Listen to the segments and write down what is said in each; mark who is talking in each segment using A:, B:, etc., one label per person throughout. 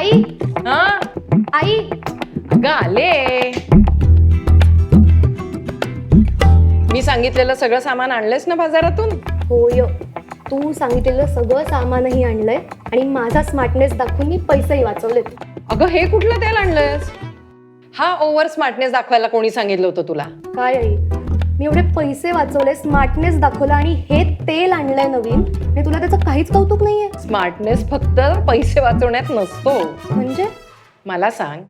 A: आई?
B: हा?
A: आई?
B: अगं आले. मी सांगितलेलं सगळं सामान आणलंयस ना बाजारातून?
A: होय. तू सांगितलेलं सगळं सामानही आणलंय आणि माझा स्मार्टनेस दाखवून मी पैसेही वाचवलेत.
B: अगं हे कुठलं तेल आणलंयस? हा ओव्हर स्मार्टनेस दाखवायला कोणी सांगितलं होतं तुला?
A: काय आई? मी एवढे पैसे वाचवले स्मार्टनेस दाखवला आणि हे तेल आणलंय नवीन. आणि तुला त्याचं काहीच कौतुक नाहीये?
B: स्मार्टनेस फक्त पैसे वाचवण्यात नसतो.
A: म्हणजे?
B: मला सांग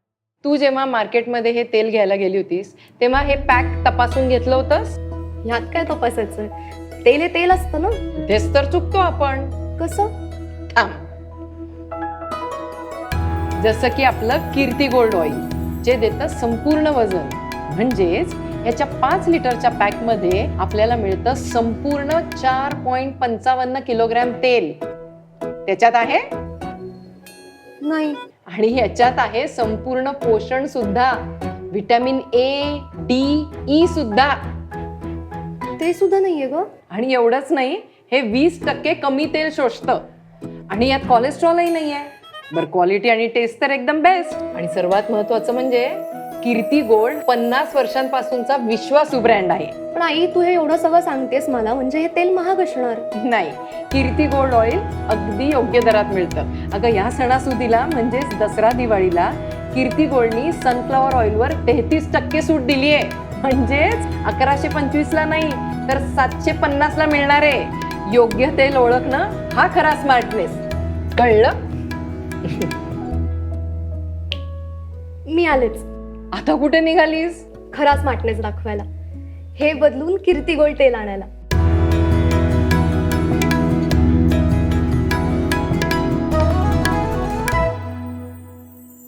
B: तू जेव्हा मार्केटमध्ये हे तेल घ्यायला गेली होतीस तेव्हा हे पॅक तपासून घेतलं होतंस?
A: ह्यात काय तपासायचं? तेल हे तेल असतं ना?
B: तेच तर चुकतो आपण.
A: कसं?
B: थांब. जसं की आपलं कीर्ती गोल्ड ऑइल जे देतं संपूर्ण वजन. म्हणजेच याच्या पाच लिटरच्या पॅकमध्ये आपल्याला मिळतं संपूर्ण चार पॉइंट पंचावन्न किलोग्रॅम तेल. त्याच्यात आहे?
A: नाही.
B: आणि ह्याच्यात आहे संपूर्ण पोषण सुद्धा. व्हिटॅमिन ए डी ई सुद्धा.
A: ते सुद्धा नाहीये ग.
B: आणि एवढंच नाही हे वीस टक्के कमी तेल शोषतं. आणि यात कोलेस्ट्रॉलही नाही आहे बरं क्वालिटी आणि टेस्ट तर एकदम बेस्ट आणि सर्वात महत्वाचं म्हणजे कीर्ती गोल्ड पन्नास वर्षांपासूनचा विश्वासू ब्रँड आहे.
A: पण आई तू हे एवढं सगळं सांगतेस मला म्हणजे हे तेल महाग असणार.
B: नाही कीर्ती गोल्ड ऑइल अगदी योग्य दरात मिळतं. अगं या सणासुदीला म्हणजेच दसरा दिवाळीला कीर्ती गोल्डनी सनफ्लॉवर ऑइलवर तेहतीस टक्के सूट दिली आहे म्हणजेच अकराशे पंचवीसला नाही तर सातशे पन्नासला मिळणार आहे. योग्य तेल ओळखणं हा खरा स्मार्टनेस कळलं?
A: मी आलेच.
B: आता कुठे निघालीस?
A: खराच स्मार्टनेस दाखवायला. हे बदलून कीर्ती गोल्ड तेल आणायला.